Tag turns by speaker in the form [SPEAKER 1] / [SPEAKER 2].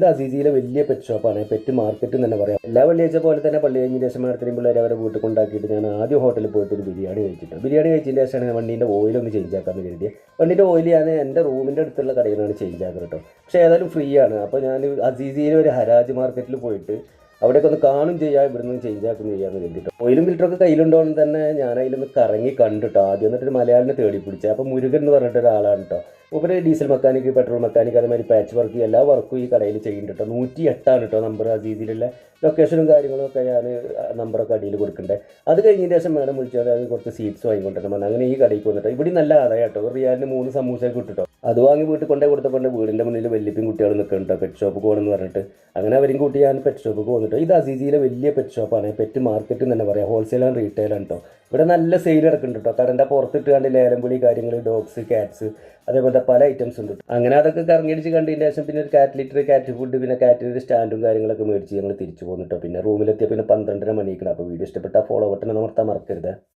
[SPEAKER 1] ഇത് അസീസിയിലെ വലിയ പെറ്റ് ഷോപ്പാണ് പെറ്റ് മാർക്കറ്റ് എന്ന് തന്നെ പറയാം. എല്ലാ വെള്ളിയാഴ്ച പോലെ തന്നെ പള്ളി കഴിഞ്ഞ ശേഷം അടുത്ത പിള്ളേർ അവരെ വീട്ടിൽ കൊണ്ടാക്കിയിട്ട് ഞാൻ ആദ്യം ഹോട്ടലിൽ പോയിട്ട് ഒരു ബിരിയാണി കഴിച്ചിട്ട്. ബിരിയാണി കഴിച്ചതിന് ശേഷമാണ് വണ്ടീന്റെ ഓയിൽ ഒന്ന് ചേഞ്ച് ആക്കാമെന്ന് കരുതിയത് വണ്ടീന്റെ ഓയിൽ ഞാൻ എന്റെ റൂമിന്റെ അടുത്തുള്ള കടയിലാണ് ചേഞ്ച് ആക്കുന്നത് കേട്ടോ പക്ഷേ ഏതായാലും ഫ്രീ ആണ്. അപ്പോൾ ഞാൻ അസീസിയിലെ ഒരു ഹരാജ് മാർക്കറ്റിൽ പോയിട്ട് അവിടെയൊക്കെ ഒന്ന് കാണും ചെയ്യാം ഇവിടുന്ന് ചേഞ്ച് ആക്കുന്നു ചെയ്യാമെന്ന് കരുതിയിട്ട് ഓയിലും ഫിൽറ്ററൊക്കെ കയ്യിലുണ്ടോന്ന് തന്നെ ഞാൻ അതിലൊന്ന് കറങ്ങി കണ്ടിട്ടോ ആദ്യം എന്നിട്ട് മലയാളിനെ തേടി പിടിച്ചത് അപ്പോൾ മുരുകൻ എന്ന് പറഞ്ഞിട്ട് ഒരാളാണ് കേട്ടോ മൂപ്പര് ഡീസൽ മെക്കാനിക് പെട്രോൾ മെക്കാനിക് അതേമാതിരി പാച്ച് വർക്ക് എല്ലാ വർക്കും ഈ കടയിൽ ചെയ്യുന്നുണ്ട് കേട്ടോ നൂറ്റി എട്ടാണ് കേട്ടോ നമ്പർ ആ രീതിയിലുള്ള ലൊക്കേഷനും കാര്യങ്ങളും ഒക്കെ ഞാൻ നമ്പറൊക്കെ അടിയിൽ കൊടുക്കണ്ടേ. അത് കഴിഞ്ഞതിന് ശേഷം മേഡം വിളിച്ചാൽ അത് കുറച്ച് സീറ്റ്സ് വാങ്ങിക്കൊണ്ടിരുന്നു. അങ്ങനെ ഈ കടയിൽ വന്നിട്ട് ഇവിടെ നല്ല ആദായം കേട്ടോ ഒരു റിയാലിന് മൂന്ന് സമൂസയൊക്കെ കിട്ടുട്ടോ അത് വാങ്ങി വീട്ടിൽ കൊണ്ടേ കൊടുത്തപ്പോൾ വീടിന്റെ മുന്നിൽ വലിയപ്പും കുട്ടികൾ നിൽക്കുന്നുണ്ടോ പെറ്റ് ഷോപ്പ് പോകണമെന്ന് പറഞ്ഞിട്ട്. അങ്ങനെ അവരും കൂട്ടി ഞാൻ പെറ്റ് ഷോപ്പ് വന്നിട്ട് ഇത് അസീസിയിലെ വലിയ പെറ്റ് ഷോപ്പാണ് പെറ്റ് മാർക്കറ്റ് എന്ന് തന്നെ പറയാം. ഹോൾസെയിൽ ആൻഡ് റീറ്റെയിൽ ആണ് കേട്ടോ ഇവിടെ നല്ല സെയിൽ നടക്കുന്നുണ്ട് കേട്ടോ കടന്റെ പുറത്തിട്ട് കണ്ട് ലേലംപുളി കാര്യങ്ങൾ ഡോഗ്സ് കാറ്റ്സ് അതേപോലത്തെ പല ഐറ്റംസ് ഉണ്ട്. അങ്ങനെ അതൊക്കെ കറങ്ങിയടിച്ച് കണ്ടതിന് ശേഷം പിന്നെ ഒരു കാറ്റ് ലിറ്റർ കാറ്റ് ഫുഡ് പിന്നെ കാറ്റിന്റെ സ്റ്റാൻഡും കാര്യങ്ങളൊക്കെ മേടിച്ച് ഞങ്ങൾ തിരിച്ചു പോന്നിട്ടോ പിന്നെ റൂമിലെത്തിയ പിന്നെ പന്ത്രണ്ടര മണിക്കണം അപ്പോൾ വീഡിയോ ഇഷ്ടപ്പെട്ടാൽ ഫോളോ ബട്ടൺ അമർത്താൻ മറക്കരുത്.